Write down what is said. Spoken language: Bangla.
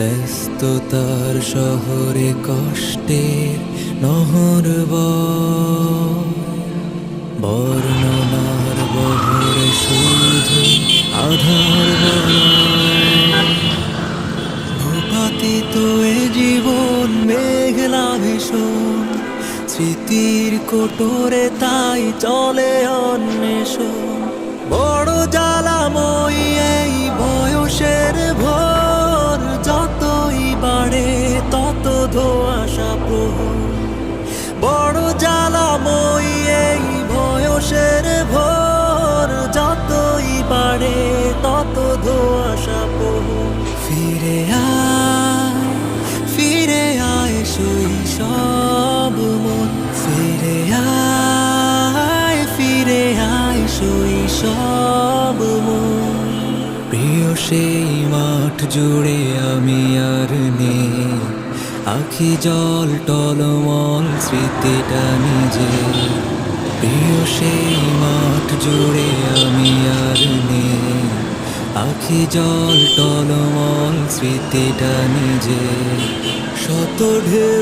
ব্যস্ততার শহরে কষ্টের নহর। বর্ণনার বহরে শুধু আধার ভূপাতিত এ জীবন মেঘলা ভীষণ। স্মৃতির কোটরে তাই চলে অন্বেষণ। বড় জ্বালাময়ী বড় জ্বালাময়ী এই বয়সের ভোর, যতই বাড়ে তত ধোয়াশা প্রহর ফিরে আয় ফিরে আয় শৈশব মন। ফিরে আয় ফিরে আয় শৈশব মন। প্রিয় সেই মাঠ জুড়ে আমি আর নেই। আখি জল টলমল স্মৃতিটা নিজে। প্রিয় সেই মাঠ জুড়ে আমি আর নেই। আখি জল টলমল স্মৃতিটা নিজে। শত ঢেউ